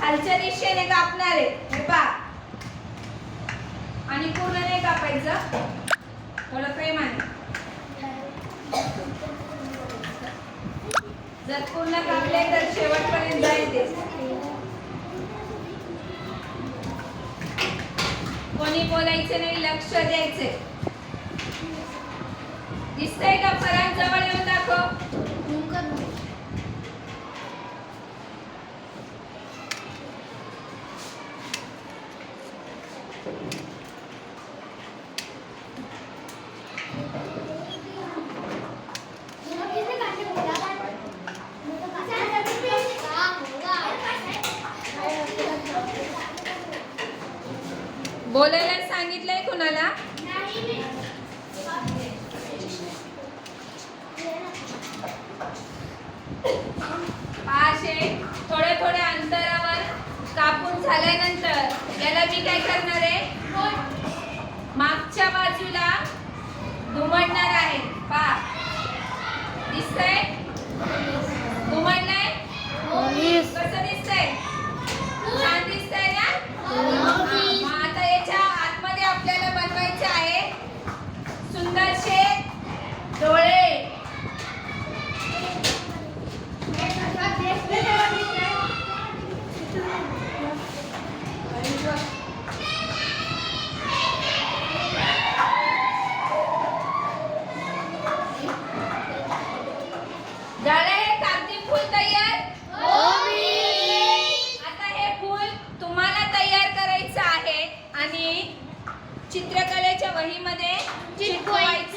खालच्या दिशेने कापणार. आहे हे पहा. आणि पूर्ण नाही कापायचं. थोडं प्रेमाने. जर पूर्ण कापले तर शेवटपर्यंत जाईल ते. कोणी बोलायचे नाही लक्ष द्यायचे. दिसतंय का फरान जवळ येऊन दाखव? बोलायला सांगितलंय कुणाला? पाचशे थोड्या थोड्या अंतरावर कापून झाल्यानंतर याला मी काय करणार आहे? मागच्या बाजूला दुमडणार आहे. पा. दिसतंय? चित्रकलेच्या वहीमध्ये चिटकवायचे.